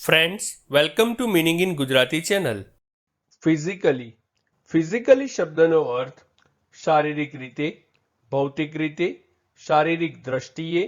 Friends welcome to meaning in Gujarati channel physically physically શબ્દનો અર્થ શારીરિક રીતે ભૌતિક રીતે શારીરિક દ્રષ્ટિએ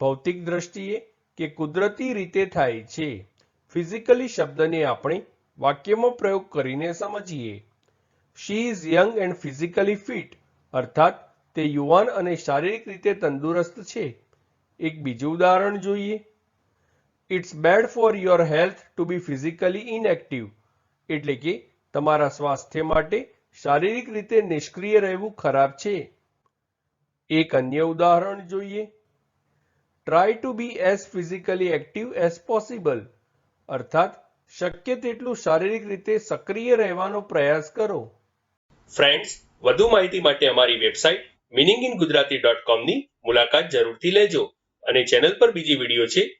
ભૌતિક દ્રષ્ટિએ કે કુદરતી રીતે થાય છે ફિઝિકલી શબ્દને આપણે વાક્યમાં પ્રયોગ કરીને સમજીએ she is young and physically fit અર્થાત તે યુવાન અને શારીરિક રીતે તંદુરસ્ત છે એક બીજું ઉદાહરણ જોઈએ it's bad for your health to be physically inactive એટલે કે તમારા સ્વાસ્થ્ય માટે શારીરિક રીતે નિષ્ક્રિય રહેવું ખરાબ છે. એક અન્ય ઉદાહરણ જોઈએ. Try to be as physically active as possible અર્થાત, શક્ય તેટલું શારીરિક રીતે સક્રિય રહેવાનો પ્રયાસ કરો. ફ્રેન્ડ્સ વધુ માહિતી માટે અમારી website meaning in Gujarati dot કોમની મુલાકાત જરૂરથી લેજો અને ચેનલ પર બીજી વીડિયો છે